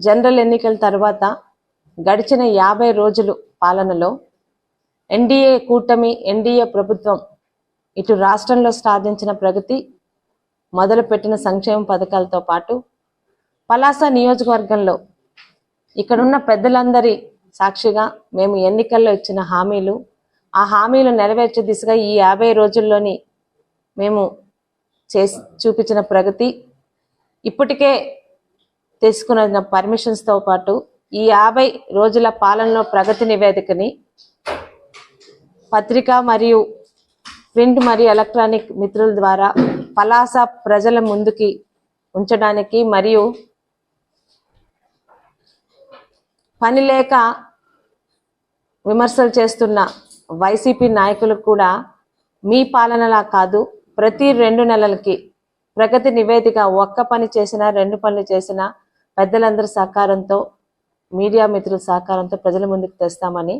general ఎన్నికల తర్వాత గడిచిన యాభై రోజులు పాలనలో ఎన్డీఏ కూటమి ఎన్డీఏ ప్రభుత్వం ఇటు రాష్ట్రంలో సాధించిన ప్రగతి మొదలుపెట్టిన సంక్షేమ పథకాలతో పాటు పలాస నియోజకవర్గంలో ఇక్కడున్న పెద్దలందరి సాక్షిగా మేము ఎన్నికల్లో ఇచ్చిన హామీలు ఆ హామీలు నెరవేర్చే దిశగా ఈ యాభై రోజుల్లోని మేము చేసి చూపించిన ప్రగతి ఇప్పటికే తీసుకున్న పర్మిషన్స్తో పాటు ఈ యాభై రోజుల పాలనలో ప్రగతి నివేదికని పత్రిక మరియు ప్రింట్ మరియు ఎలక్ట్రానిక్ మిత్రుల ద్వారా పలాస ప్రజల ముందుకి ఉంచడానికి మరియు పని లేక విమర్శలు చేస్తున్న వైసీపీ నాయకులకు కూడా మీ పాలనలా కాదు ప్రతి రెండు నెలలకి ప్రగతి నివేదిక ఒక్క పని చేసినా రెండు పనులు చేసినా పెద్దలందరి సహకారంతో మీడియా మిత్రుల సహకారంతో ప్రజల ముందుకు తెస్తామని